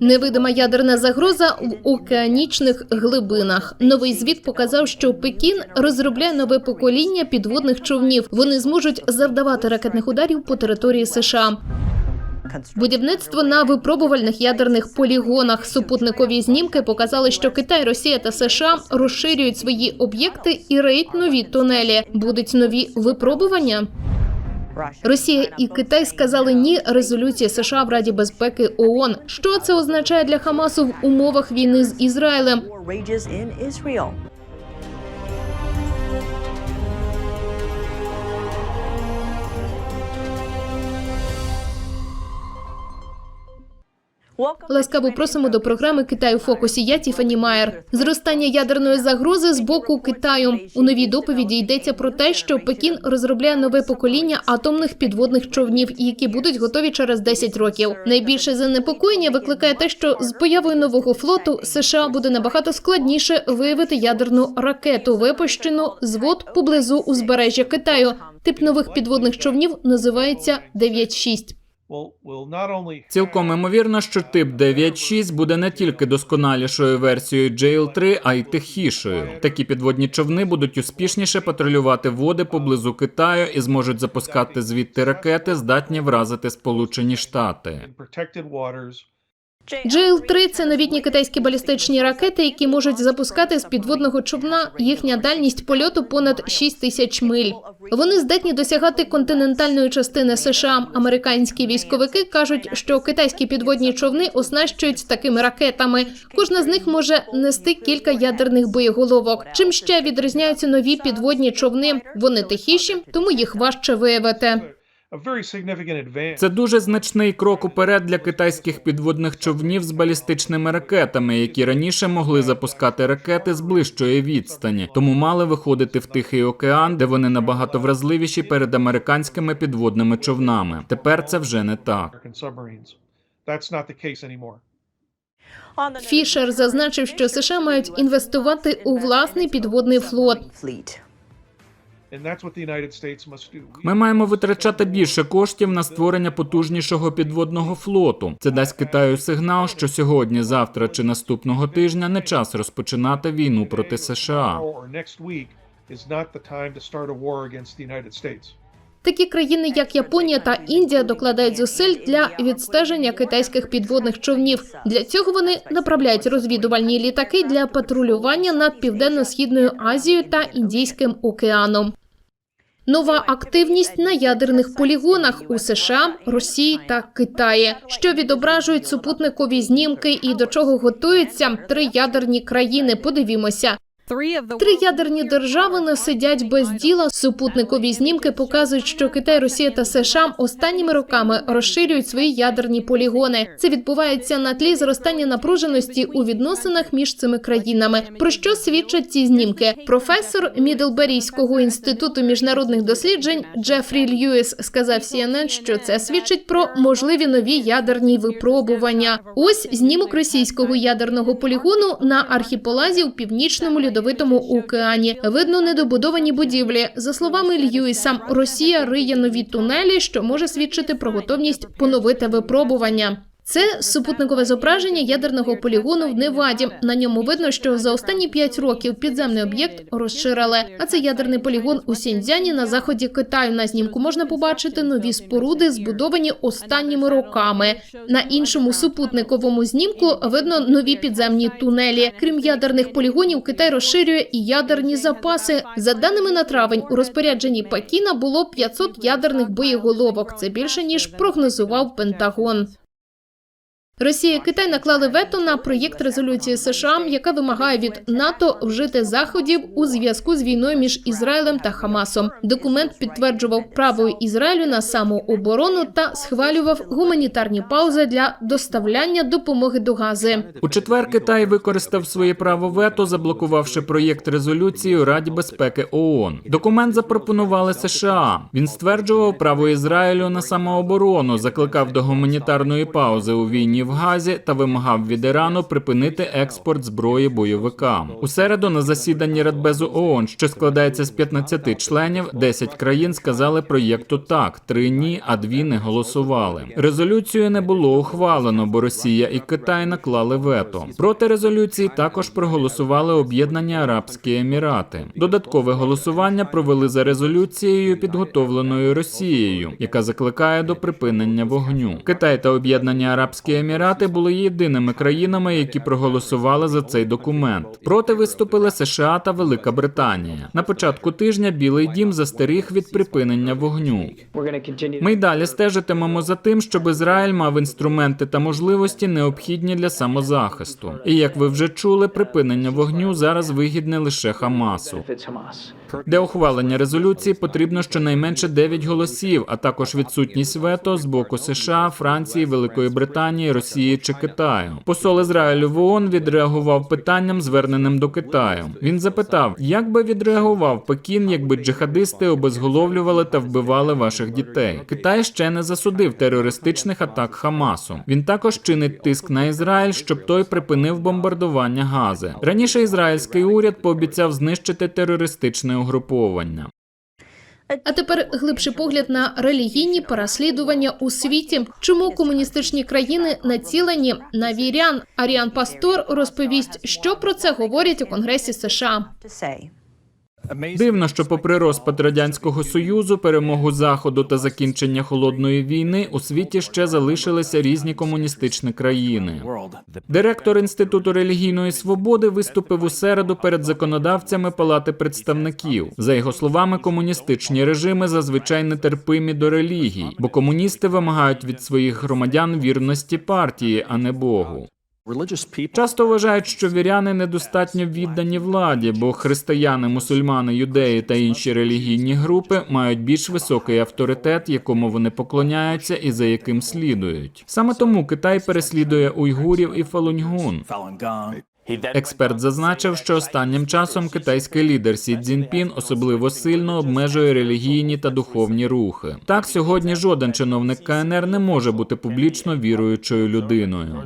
Невидима ядерна загроза в океанічних глибинах. Новий звіт показав, що Пекін розробляє нове покоління підводних човнів. Вони зможуть завдавати ракетних ударів по території США. Будівництво на випробувальних ядерних полігонах. Супутникові знімки показали, що Китай, Росія та США розширюють свої об'єкти і риють нові тунелі. Будуть нові випробування. Росія і Китай сказали ні резолюції США в Раді безпеки ООН. Що це означає для Хамасу в умовах війни з Ізраїлем? Ласкаво просимо до програми Китай у фокусі. Я Тіфані Майер. Зростання ядерної загрози з боку Китаю. У новій доповіді йдеться про те, що Пекін розробляє нове покоління атомних підводних човнів, які будуть готові через 10 років. Найбільше занепокоєння викликає те, що з появою нового флоту США буде набагато складніше виявити ядерну ракету, випущену з вод поблизу узбережжя Китаю. Тип нових підводних човнів називається 9-6. Цілком імовірно, що тип 9.6 буде не тільки досконалішою версією JL3, а й тихішою. Такі підводні човни будуть успішніше патрулювати води поблизу Китаю і зможуть запускати звідти ракети, здатні вразити Сполучені Штати. In protected waters JL-3 – це новітні китайські балістичні ракети, які можуть запускати з підводного човна. Їхня дальність польоту понад 6 тисяч миль. Вони здатні досягати континентальної частини США. Американські військовики кажуть, що китайські підводні човни оснащують такими ракетами. Кожна з них може нести кілька ядерних боєголовок. Чим ще відрізняються нові підводні човни? Вони тихіші, тому їх важче виявити. A very significant advance Це дуже значний крок уперед для китайських підводних човнів з балістичними ракетами, які раніше могли запускати ракети з ближчої відстані, тому мали виходити в Тихий океан, де вони набагато вразливіші перед американськими підводними човнами. Тепер це вже не так. Фішер зазначив, що США мають інвестувати у власний підводний флот. Ми маємо витрачати більше коштів на створення потужнішого підводного флоту. Це дасть Китаю сигнал, що сьогодні, завтра чи наступного тижня не час розпочинати війну проти США. Tomorrow or next week is not the time to start a war against the United States. Такі країни, як Японія та Індія, докладають зусиль для відстеження китайських підводних човнів. Для цього вони направляють розвідувальні літаки для патрулювання над південно-східною Азією та Індійським океаном. Нова активність на ядерних полігонах у США, Росії та Китаї, що відображують супутникові знімки і до чого готуються три ядерні країни. Подивімося. Три ядерні держави не сидять без діла. Супутникові знімки показують, що Китай, Росія та США останніми роками розширюють свої ядерні полігони. Це відбувається на тлі зростання напруженості у відносинах між цими країнами. Про що свідчать ці знімки? Професор Мідлберійського інституту міжнародних досліджень Джефрі Льюіс сказав CNN, що це свідчить про можливі нові ядерні випробування. Ось знімок російського ядерного полігону на архіпелазі у північному льодовитому океані. Видно недобудовані будівлі. За словами Льюіса, Росія риє нові тунелі, що може свідчити про готовність поновити випробування. Це супутникове зображення ядерного полігону в Неваді. На ньому видно, що за останні п'ять років підземний об'єкт розширили. А це ядерний полігон у Сіньцзяні на заході Китаю. На знімку можна побачити нові споруди, збудовані останніми роками. На іншому супутниковому знімку видно нові підземні тунелі. Крім ядерних полігонів, Китай розширює і ядерні запаси. За даними на травень, у розпорядженні Пекіна було 500 ядерних боєголовок. Це більше ніж прогнозував Пентагон. Росія і Китай наклали вето на проєкт резолюції США, яка вимагає від НАТО вжити заходів у зв'язку з війною між Ізраїлем та Хамасом. Документ підтверджував право Ізраїлю на самооборону та схвалював гуманітарні паузи для доставляння допомоги до Гази. У четвер Китай використав своє право вето, заблокувавши проєкт резолюції у Раді безпеки ООН. Документ запропонували США. Він стверджував право Ізраїлю на самооборону, закликав до гуманітарної паузи у війні в Газі та вимагав від Ірану припинити експорт зброї бойовикам. У середу на засіданні Радбезу ООН, що складається з 15 членів, 10 країн сказали проєкту так, 3 ні, а 2 не голосували. Резолюцію не було ухвалено, бо Росія і Китай наклали вето. Проти резолюції також проголосували Об'єднані Арабські Емірати. Додаткове голосування провели за резолюцією, підготовленою Росією, яка закликає до припинення вогню. Китай та Об'єднані Арабські Емірати були єдиними країнами, які проголосували за цей документ. Проти виступили США та Велика Британія. На початку тижня Білий Дім застеріг від припинення вогню. Ми й далі стежитимемо за тим, щоб Ізраїль мав інструменти та можливості необхідні для самозахисту. І як ви вже чули, припинення вогню зараз вигідне лише Хамасу. Для ухвалення резолюції потрібно щонайменше 9 голосів, а також відсутність вето з боку США, Франції, Великої Британії, Росії чи Китаю. Посол Ізраїлю в ООН відреагував питанням, зверненим до Китаю. Він запитав, як би відреагував Пекін, якби джихадисти обезголовлювали та вбивали ваших дітей. Китай ще не засудив терористичних атак Хамасу. Він також чинить тиск на Ізраїль, щоб той припинив бомбардування Гази. Раніше ізраїльський уряд пообіцяв знищити терористичне угруповання. А тепер глибший погляд на релігійні переслідування у світі. Чому комуністичні країни націлені на вірян? Аріан Пастор розповість, що про це говорять у Конгресі США. Дивно, що попри розпад радянського союзу, перемогу заходу та закінчення холодної війни у світі ще залишилися різні комуністичні країни. Директор інституту релігійної свободи виступив у середу перед законодавцями Палати представників. За його словами, комуністичні режими зазвичай нетерпимі до релігій, бо комуністи вимагають від своїх громадян вірності партії, а не Богу. Часто вважають, що віряни недостатньо віддані владі, бо християни, мусульмани, юдеї та інші релігійні групи мають більш високий авторитет, якому вони поклоняються і за яким слідують. Саме тому Китай переслідує уйгурів і фалуньгун. Експерт зазначив, що останнім часом китайський лідер Сі Цзіньпін особливо сильно обмежує релігійні та духовні рухи. Так, сьогодні жоден чиновник КНР не може бути публічно віруючою людиною.